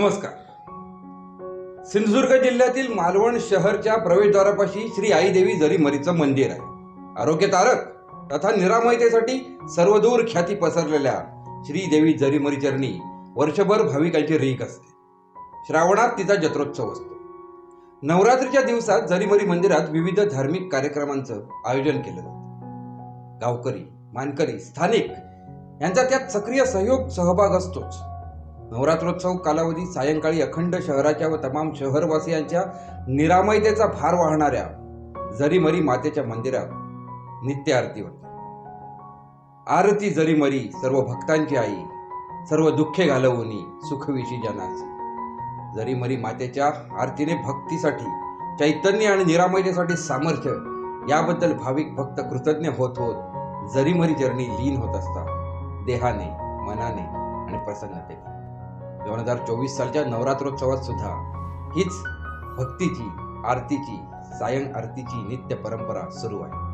नमस्कार. सिंधुदुर्ग जिल्ह्यातील मालवण शहरच्या प्रवेशद्वारापाशी श्री आई देवी जरीमरीचं मंदिर आहे. आरोग्य तारक तथा निरामयतेसाठी सर्वदूर ख्याती पसरलेल्या श्रीदेवी जरीमरी चरणी वर्षभर भाविकांची रीक असते. श्रावणात तिचा जत्रोत्सव असतो. नवरात्रीच्या दिवसात जरीमरी मंदिरात विविध धार्मिक कार्यक्रमांचं आयोजन केलं जातं. गावकरी मानकरी स्थानिक यांचा त्यात सक्रिय सहयोग सहभाग असतोच. नवरात्रोत्सव कालावधी सायंकाळी अखंड शहराच्या व तमाम शहरवासियांच्या निरामयतेचा भार वाहणाऱ्या जरीमरी मातेच्या मंदिरात नित्य आरती होते. आरती जरीमरी सर्व भक्तांची आई सर्व दुःखे घालवणी सुखविशी जनाची जरीमरी मातेच्या आरतीने भक्तीसाठी चैतन्य आणि निरामयतेसाठी सामर्थ्य याबद्दल भाविक भक्त कृतज्ञ होत होत जरीमरी चरणी लीन होत असतात. देहाने मनाने आणि प्रसन्नतेने. दोन हजार चोवीस सालच्या नवरात्रोत्सवात सुद्धा हीच भक्तीची आरतीची सायं आरतीची नित्य परंपरा सुरू आहे.